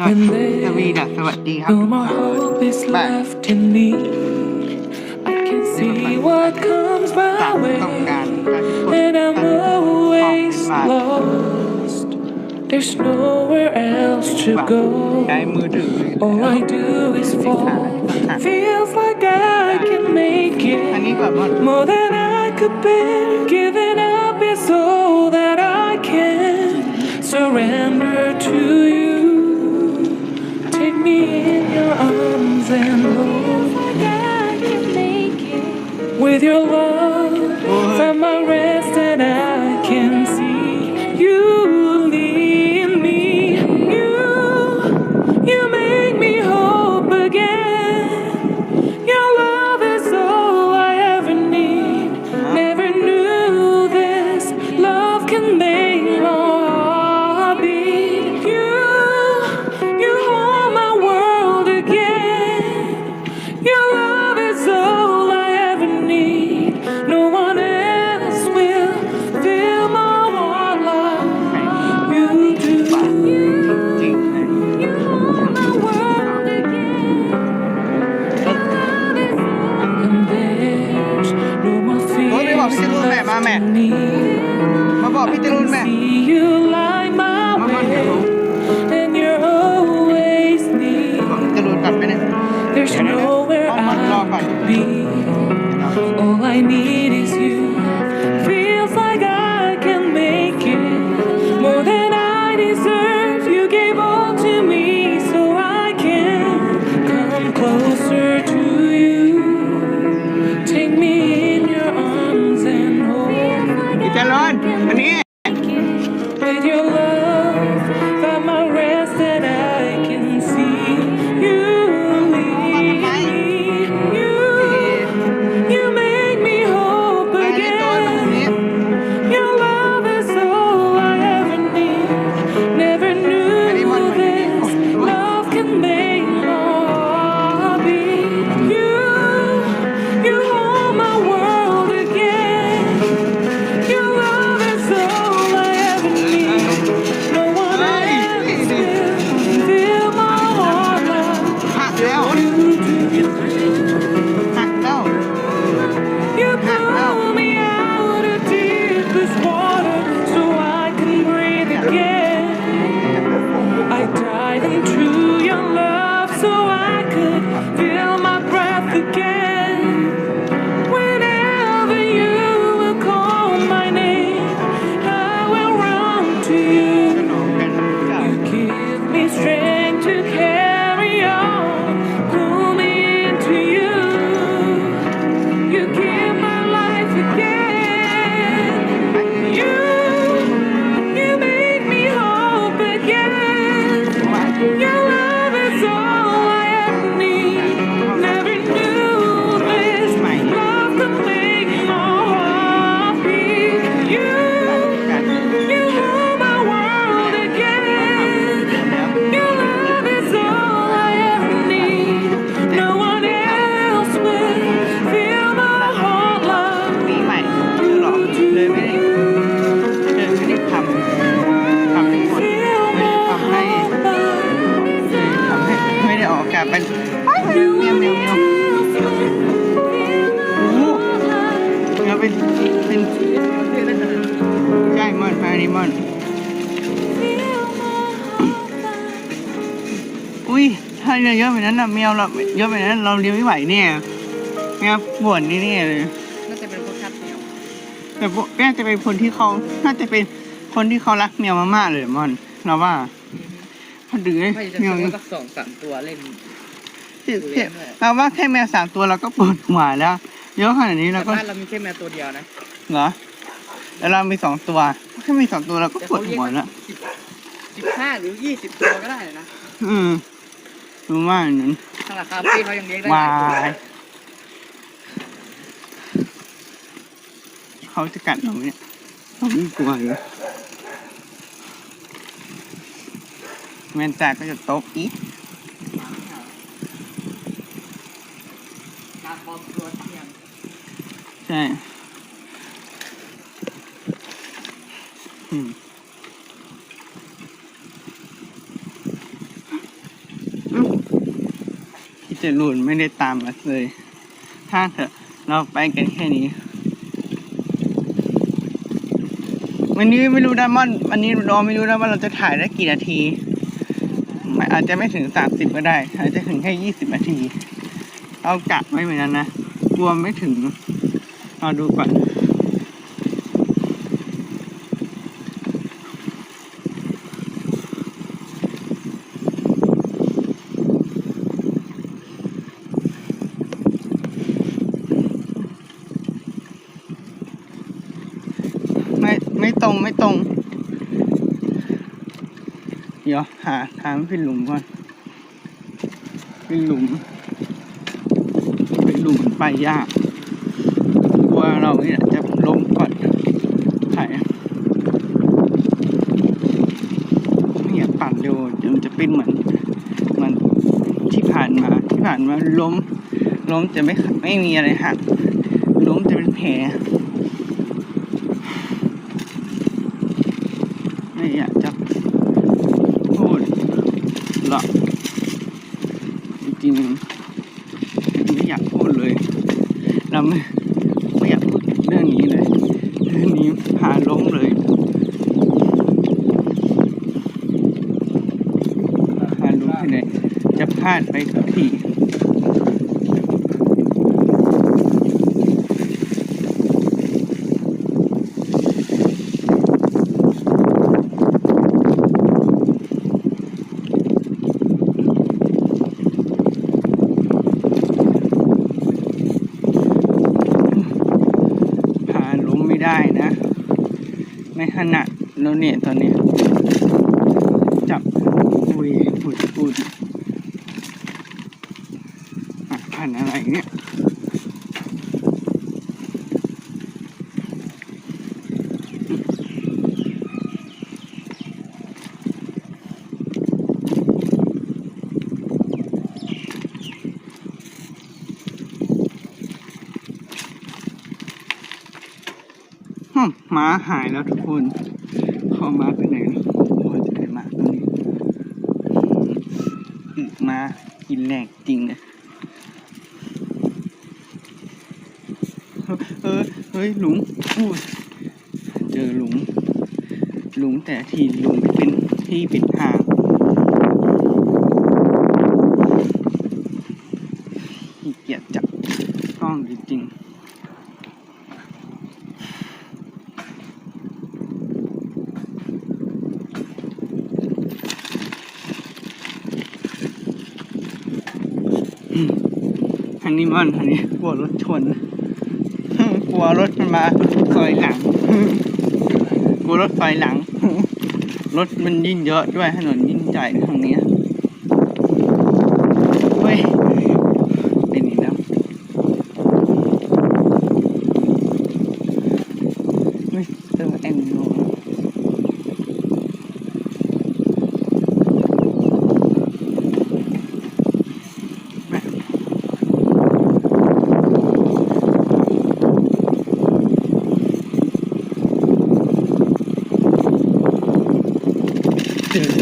ก็จะมีดักสวัสดีครับ No more hope is left in me. I can see what comes ต่าง my ต้อง way, การการที่คน and I'm ตั้งห้อง always มา lost. There's nowhere else to ใช้ go. มือถือ All I do is fall. Feels like I can make อันนี้ it แบบว่า more than I could bear. Giving up is all that I can surrender to you. With your love. มอนมาดิมอน อุ้ย ถ้าเยอะๆแบบนั้นน่ะแมวเราเยอะแบบนั้น เราเลี้ยงไม่ไหวเนี่ยแมวบ่นนี่เนี่ยเลยน่าจะเป็นพวกคัดเหนียวแต่พวกน่าจะเป็นคนที่เขาน่าจะเป็นคนที่เขารักแมวมากๆเลยมอนเราว่าพอดื้อไม่จะแมวซื้อสักสองสามตัวเล่นแค่เราว่าแค่แมวสามตัวเราก็ปวดหัวแล้วเยอะขนาดนี้แต่เราก็บ้านเรามีแค่แมวตัวเดียวนะเหรอ แล้วเรามีสองตัวแค่มีสองตัวเราก็แต่ปวเขาดเลี้ยงหัวแล้วสิบสิบห้าหรือยี่สิบตัวก็ได้นะ อืมรู้ว่าอย่างนั้นทางราคาพี่เขายังเลี้ยงได้หวาลายตัวยเขาจะกัดเราเนี่ยเราไม่กลัวเลยแมนจากก็จะตบอีกการปลอมตัวเทียมใช่ รูนไม่ได้ตามมาเลย ถ้าเถอะเราไปกันแค่นี้ วันนี้ไม่รู้นะมอนวันนี้เราไม่รู้นะว่าเราจะถ่ายได้กี่นาที อาจจะไม่ถึงสามสิบก็ได้ อาจจะถึงแค่ยี่สิบนาทีเอากะไม่เหมือนนั้นนะกลัวไม่ถึงเอาดูก่อน ไม่ ไม่ตรง เดี๋ยวหาทางเป็นหลุมก่อนเป็นหลุมเป็นหลุมมันไปยากกลัวเราเนี่ยจะล้มก่อนถ่ายไม่อยากปั่นเร็วเดี๋ยวมันจะเป็นเหมือนเหมือนที่ผ่านมาที่ผ่านมาล้มล้มจะไม่ไม่มีอะไรหักล้มจะเป็นแผล ไม่อยากจะพูดหรอกจริงๆไม่ อยากพูดเลย เราไม่ไม่อยากพูดเรื่องนี้เลยเรื่องนี้พาล้มเลยพาล้มไปเลยจะพลาดไปทุกทีพาล้มไม่ได้นะ ขนาดแล้วเนี่ยตอนนี้ จับปุยปุดปุดอะพันอะไรเนี่ย ฮึ่ ม้าหายแล้วทุกคนเข้ามาไปไหนโอ้ยจะไปมาตรงนี้มากินแหลกจริงนะเออเฮ้ยหลุมอู้เจอหลุมหลุมแต่ที่หลุมเป็นที่ปิดทางขี้เกียจจับกล้องจริงๆ ทางนี้มันทางนี้กลัวรถชนกลัวรถมันมาซอยหลังกลัวรถไฟหลัง รถมันยิ่งเยอะด้วยถนนยิ่งใหญ่ทางนี้ Thank you.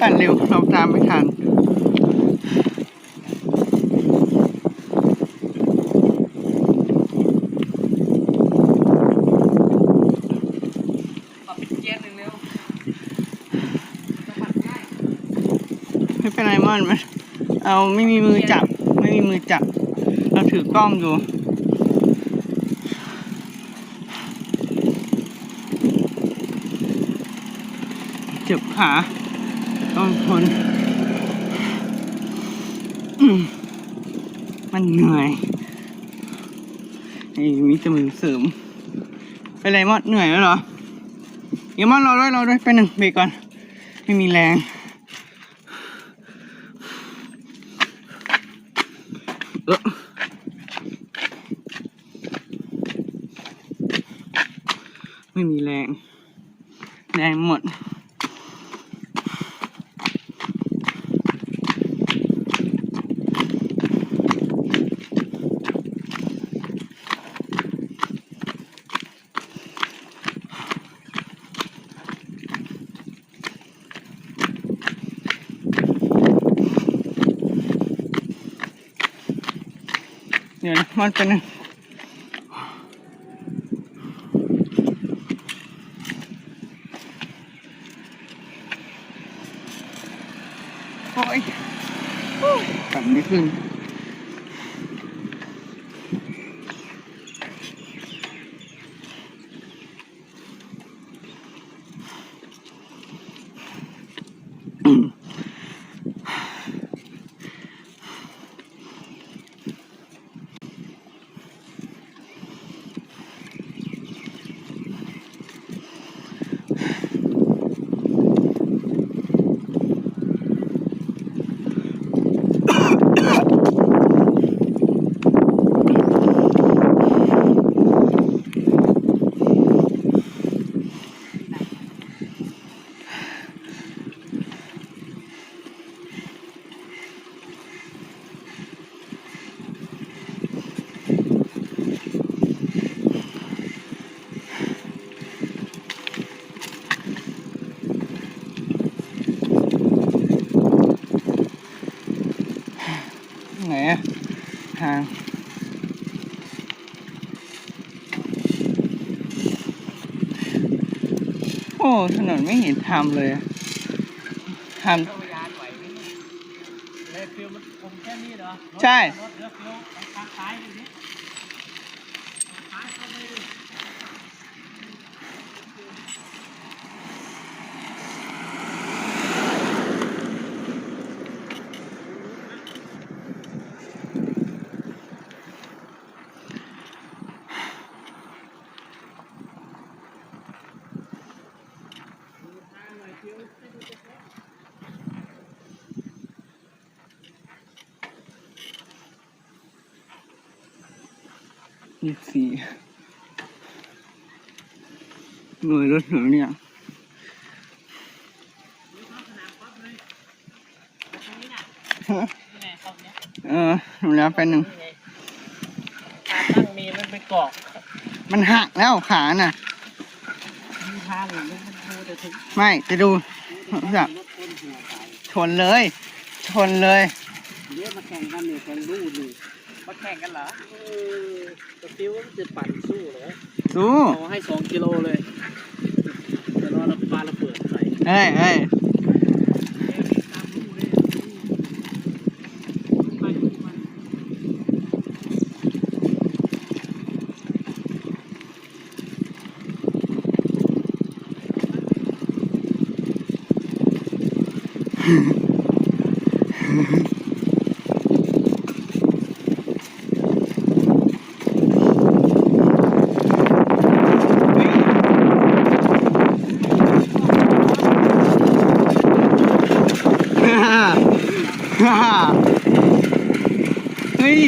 มอนอย่าเพิ่งปั่นเร็วเราตามไม่ทันปรับเป็นเกียร์หนึ่งเร็วสะบัดง่ายไม่เป็นไรมอนมันเอาไม่มีมือจับ ไม่มีมือจับ เราถือกล้องอยู่เจ็บขา ต้องทนมันเหนื่อยไอ้มีแต่มือเสริมเป็นไรมอดเหนื่อยแล้วเหรอเดี๋ยวมอนรอด้วยรอด้วยไปหนึ่งเบรกก่อน ไม่มีแรงเออไม่มีแรง แรงหมด มันเป็นโอ้ยกลับไม่ขึ้นอืม ไหนอะทางโอ้ถนนไม่เห็นทำเลยอะทเข้ายานไหวไหมเลยฟิลมันคงแค่นี้เหรอำใช่ รถเลือกฟิลไปทางซ้ายดูดิซ้ายเข้าไปดู ยี่สิบสี่หน่วยรถหนูเนี่ยนี่ไงเข้าเนี้ยเออหนูแล้วเป็นหนึ่งนี่ไงการตั้งมีมันไปเกาะมันหักแล้วขาน่ะมีทางอยู่มันดูแต่ถึงไม่จะดูแบบรถต้นหัวไปชนเลย ชนเลยเรียกมาแข่งกันเนี่ยกันรูดนี่มาแข่งกันเหรอเออแต่ ฟิลมันจะปั่นสู้เหรอดูเอาให้สองกิโลเลยจะรอเราปลาระเบิดใส่เอ้ยเอ้ย ตามรูเลยไปดูมัน ฮ่าฮ่าฮ่าเฮ้ย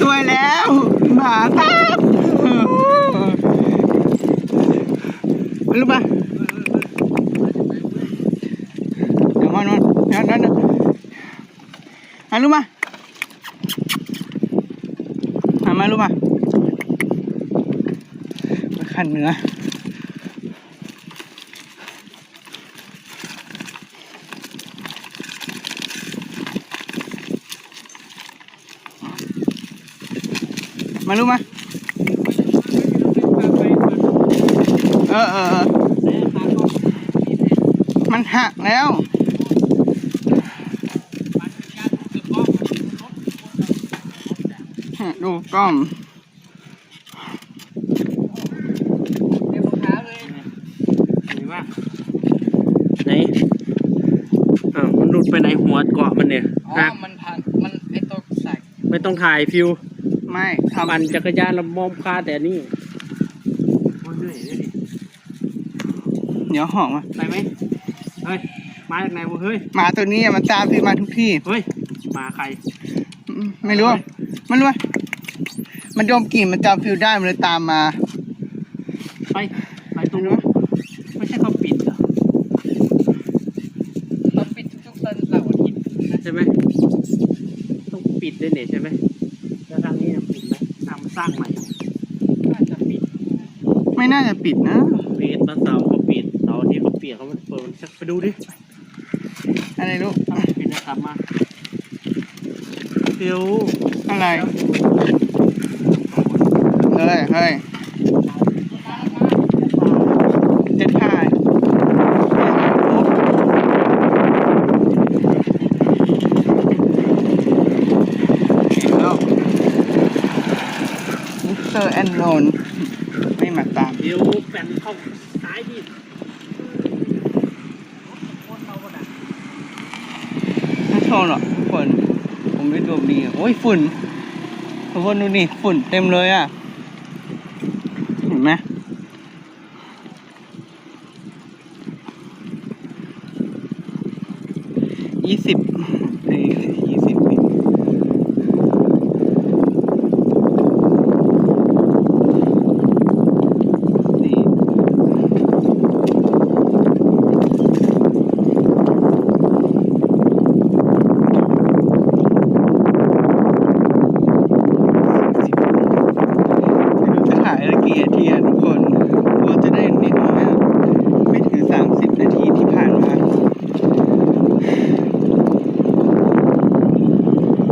สวยแล้วหมา ครับมาลูกมาเดี๋ยวมานอนเดี๋ยวเดี๋ยวเดี๋ยวมาลูกมามามาลูกมามาขันเนื้อ มาลูกมาเออเออเออมันหักแล้ว ดูกล้องเดี๋ยวรองเท้าเลยเห็นปะไหนอ้าวมันหลุดไปไหนหัวเกาะมันเนี่ยอ๋อหักมันพันมันไอตัวใส่ไม่ต้องถ่ายฟิวไม่ ทำปั่นจักรยานเรามองคาแต่นี่โอ้ยเหนื่อยเลยดิเดี๋ยวห่อมาไปไหมเฮ้ยมาจากไหนวะเฮ้ยหมาตัวนี้อะมันตามพี่มาทุกที่เฮ้ยมาใครอืมไม่รู้อะไม่รู้อะมันดมกลิ่นมันจำฟิลได้มันเลยตามมา ไปไปตรงนู้นไม่ใช่เขาปิดเหรอเราปิดทุกๆวันเสาร์อาทิตย์ใช่ไหมต้องปิดด้วยเนี่ยใช่ไหม สร้างใหม่ น่าจะปิดไม่น่าจะปิดนะ ปิดแล้วเสาร์เขาปิดเสาร์อาที่เขาเปลี่ยนเขาไม่เปิดมันชักไปดูดิอะไรลูกถ้าปิดนะครับมาเดี๋ยวอะไร เฮ้ยเฮ้ยจะถ่ายแล้วมิสเต อร์แอนโรนไม่มาตามเดี๋ยวแป่นเข้าซ้ายดิคนเราก็ได้ไม่ชนหรอกทุกคน ผมไม่ดวงดีอะโอ้ยฝุ่นทุกคนดูนี่ฝุ่นเต็มเลยอะ เห็นไหมยี่สิบยี่สิบวินี่ จะถ่ายละกี่นาทีอะทุกคนกลัวจะได้นิดน้อยอะไม่ถึงสามสิบนาทีที่ผ่านมา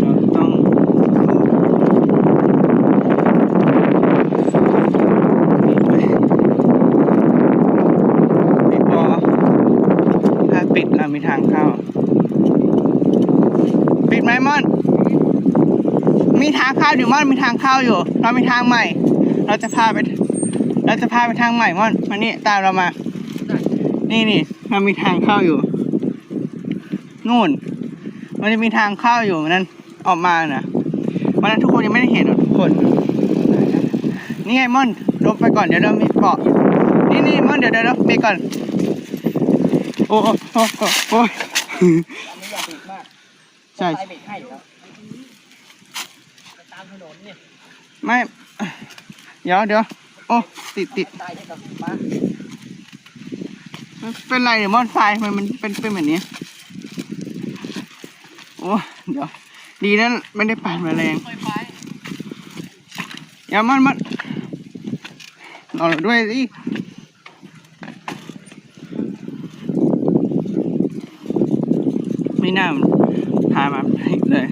เราต้องปิดไว้ปิดพอถ้าปิดเรามีทางเข้า ปิดไหมมอน มีทาเข้าอยู่ม่อนมีทางเข้าอยู่ เรามีทางใหม่ เราจะพาไป เราจะพาไปทางใหม่ม่อนมานี่ตามเรามา นี่นี่เรามีทางเข้าอยู่นู่น มันจะมีทางเข้าอยู่นั้นออกมาน่ะวันนั้นทุกคนยังไม่ได้เห็นหรอกทุกคน นี่ไงม่อนลงไปก่อนเดี๋ยวเรามีเกาะนี่นี่ม่อนเดี๋ยวเดี๋ยวเราไปก่อน โอ้โอ้โอ้โอ้ใช่เบรกให้แล้ว ไปตามถนนเนี่ย ไม่ เดี๋ยวเดี๋ยวโอ้ติดติดต้ให้กับมามันเป็นไรเดี๋ยวมอนไฟทำไมมันเป็นเป็นแบบนี้ โอ้เดี๋ยว ดีนะไม่ได้ปานแมลงอย่ามันมันรอด้วยสิไม่น่าพามาอีกเลย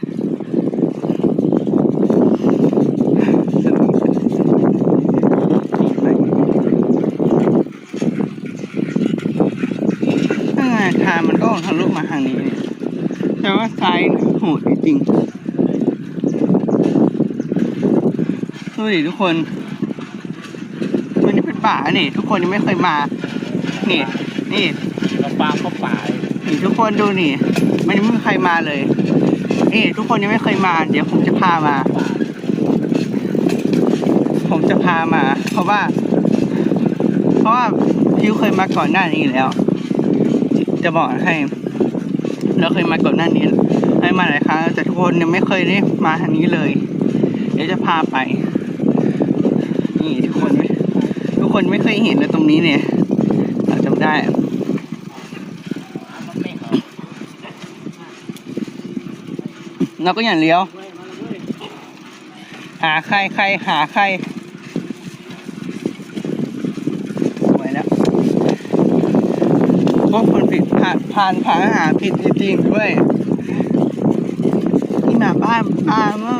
สนุกไปถ้าไงทา งมันก็ทะลุมาทางนี้เนี่ยแต่ว่าซ้ายโหดจริงๆดูดิทุกคนมันนี่เป็นป่านี่ ทุกคนยังไม่เคยมา นี่ นี่เราปาเข้าป่าเลยนี่ทุกคนดูนี่ มันยังไม่มีใครมาเลย นี่ ทุกคนยังไม่เคยมา เดี๋ยวผมจะพามา ผมจะพามา เพราะว่า เพราะว่าพิวเคยมาก่อนหน้านี้แล้ว จะบอกให้เราเคยมาก่อนหน้านี้ให้มาหลายครั้งแต่ทุกคนยังไม่เคยได้มาทางนี้เลย เดี๋ยวจะพาไป นี่ทุกคนทุกคนไม่เคยเห็นเลยตรงนี้เนี่ยเราจำได้เรอเราก็อย่าเลี้ยว หาใครใครหาใครสวยแล้วพวกคน ผิดผ่านผ่านผ่านหาผิดจริงๆด้วยนี่หมาบ้านบ้าเมื่อ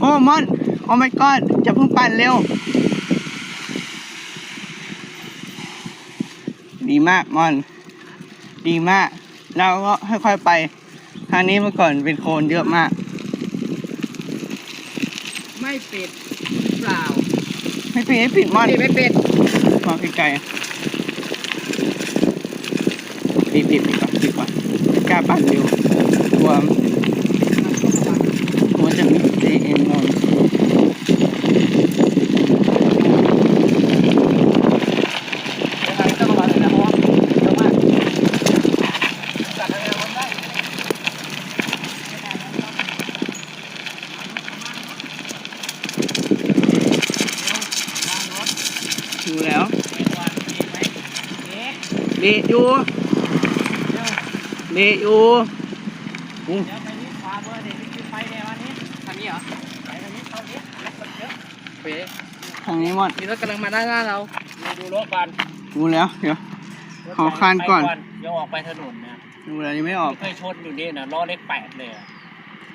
โอ้มอน โอ้ my god จะเพิ่งปั่นเร็ว ดีมากมอน ดีมาก เราก็ค่อยๆไป ทางนี้เมื่อก่อนเป็นโคลนเยอะมาก ไม่ปิดเปล่า ไม่ปิดไม่ปิดมอนปิดไม่ปิดมองไกลๆ ปิดปิดปิดก่อนปิดก่อนกล้าปั่นเร็วกลัวกลัวจะมีเอ็นนอน เละอยู่เละ อยู่อู้เดี๋ยวไปนี่ขวาเบอร์เดี๋ยวนี่ไปในวันนี้ทางนี้เหรอไปทางนี้เข้านี้รถมันเยอะเป๊ะทางนี้หมดมีรถกำลังมาด้านหน้าเราดูดูรถก่อนดูแล้วเดี๋ยวขอคานก่อนไปเดี๋ยวออกไปถนนนะดูแล้วยังไม่ออกเคยชนอยู่นี่นะล้อเล็กแปดเลยอะ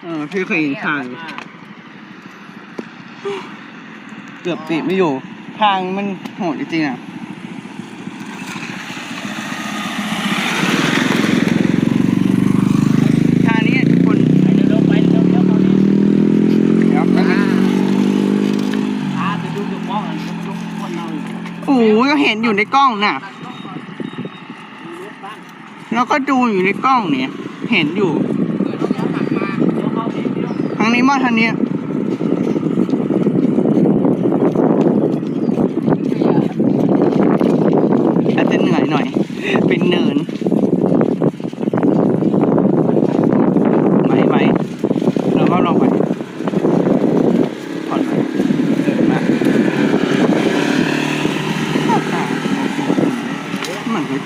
เออพี่เคยเห็นทางอยู่เกือบติดไม่อยู่ ทางมันโหดจริงๆอะ ทางนี้ทุกคน ไปเร็วๆไปเร็วๆเดี๋ยวเขานี้ เดี๋ยวแป๊บนึง พาไปดูจุดมองอะจะไปดูคนเราอยู่ โอ้โหก็เห็น อยู่ในกล้องน่ะดูรถบ้างแล้วก็ดูอยู่ในกล้องเนี่ย เห็นอยู่เกิดเราย้อนหลังมาเดี๋ยวเขานี้เดี๋ยวทางนี้มาทางนี้ อาจจะเหนื่อยหน่อย เป็นเนินไหมไหมเราก็ลองไปผ่อนไปเดินมา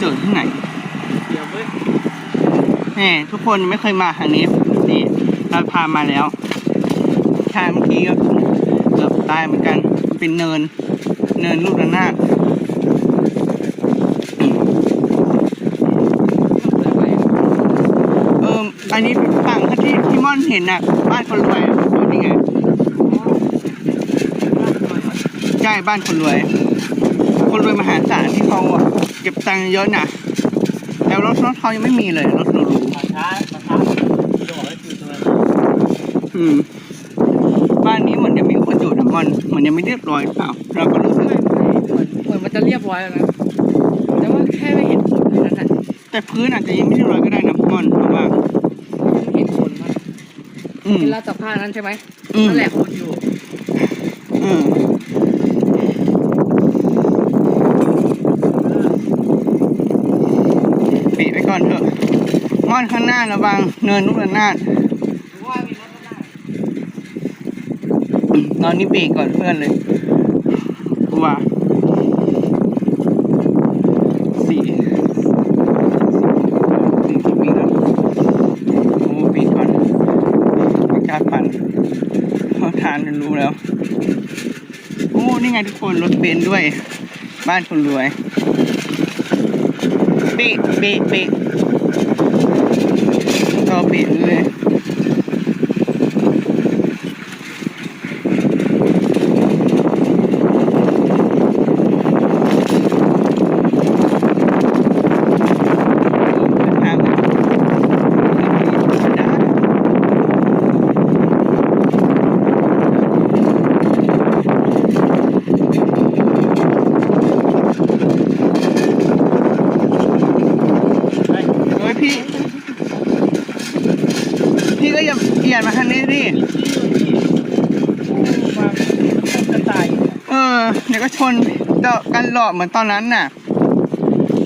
เหมือนเคยเจอที่ไหนเดี๋ยวเว้ยแหมทุกคนไม่เคยมาทางนี้นี่เราพามาแล้วทางเมื่อกี้ก็เกือบตายเหมือนกัน เป็นเนิน เนินลูกระนาดเอออันนี้ฝั่งที่ที่ม่อนเห็นน่ะ บ้านคนรวยดูนี่ไงใช่บ้านคนรวย คนรวยมหาศาลที่เขาอะเก็บตังค์เยอะน่ะแต่รถรถเขายังไม่มีเลยรถหรูมาช้ามาช้าที่บอกให้คือตรงนั้นๆอืมบ้านนี้เหมือนยังมีคนอยู่นะม่อนเหมือนยังไม่เรียบร้อยเปล่าเราก็รู้สึกไม่ไม่เหมือนเหมือนมันจะเรียบร้อยแล้วนะแต่ว่าแค่ไม่เห็นคนเท่านั้นแหละแต่พื้นอาจจะยังไม่เรียบร้อยก็ได้นะมอนเพราะว่าเห็นคนมากอืมเห็นเราจับผ้านั้นใช่ไหมอืมนั่นแหละคนอยู่อืมปิดไปก่ อนเถอะม่อนข้างหน้าระวังเนินลูกระนาดว่ามีรถข้างหน้าตอนนี้เบรกก่อนเพื่อนเลยกลัวสี่สี่สิบวิแล้วโอ้เบรกก่อนประกาศปั่นเขาทานรู้แล้ว โอ้ นี่ไงทุกคนรถเบนซ์ด้วย บ้านคนรวย เบรกเบรกเบรกก็เบรกเลย ทางเฮ้ยพี่ พี่ก็อย่าเปลี่ยนมาทางนี้ดิ มาจะตายอยู่ เออ เดี๋ยวก็ ชนเจาะกันหลอกเหมือนตอนนั้นน่ะ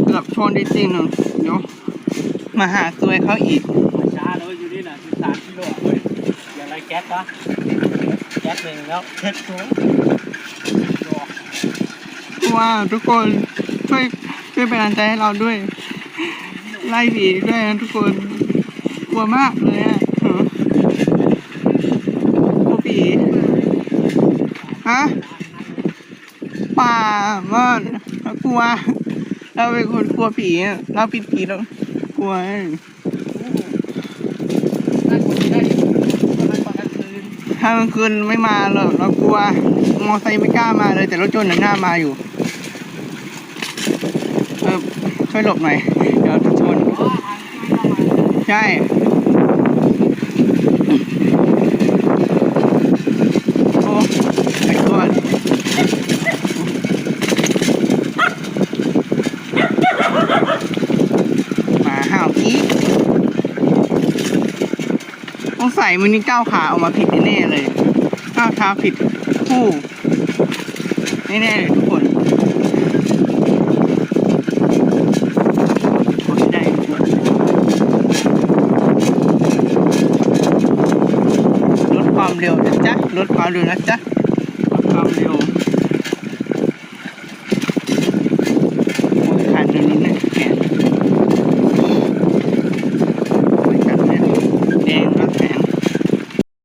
เกือบชนจริงๆหนึ่งเดี๋ยวมาหาซวยเขาอีกมาช้าแล้วอยู่นี่นะสิบสามกิโลเว้ยอย่าไรแก๊สวะแก๊สหนึ่งแล้วเช็ดตัวว่าทุกคนช่วยช่วยเป็นกำลังใจให้เราด้วย ไล่ผีด้วยนะทุกคนกลัวมากเลยอะฮะกลัวผีฮะป่า ว่าเรากลัว เราเป็นคนกลัวผี เราปิดผีแล้วกลัวนั่นคนได้ตอนนั้นตอนกลางคืนถ้ากลางคืนไม่มาหรอกเรากลัว มอไซค์ไม่กล้ามาเลย แต่รถยนต์หน้ามาอยู่ เออช่วยหลบหน่อย เดี๋ยวจะชน ใช่ โอ้ไอ้ตัวหมาห่าวอีก ต้องใส่มันนี่ก้าวขาออกมาผิดแน่เลยก้าวขาผิดคู่แน่ๆเลยทุกคนลดความเร็วนะจ๊ะลดความเร็วนะจ๊ะ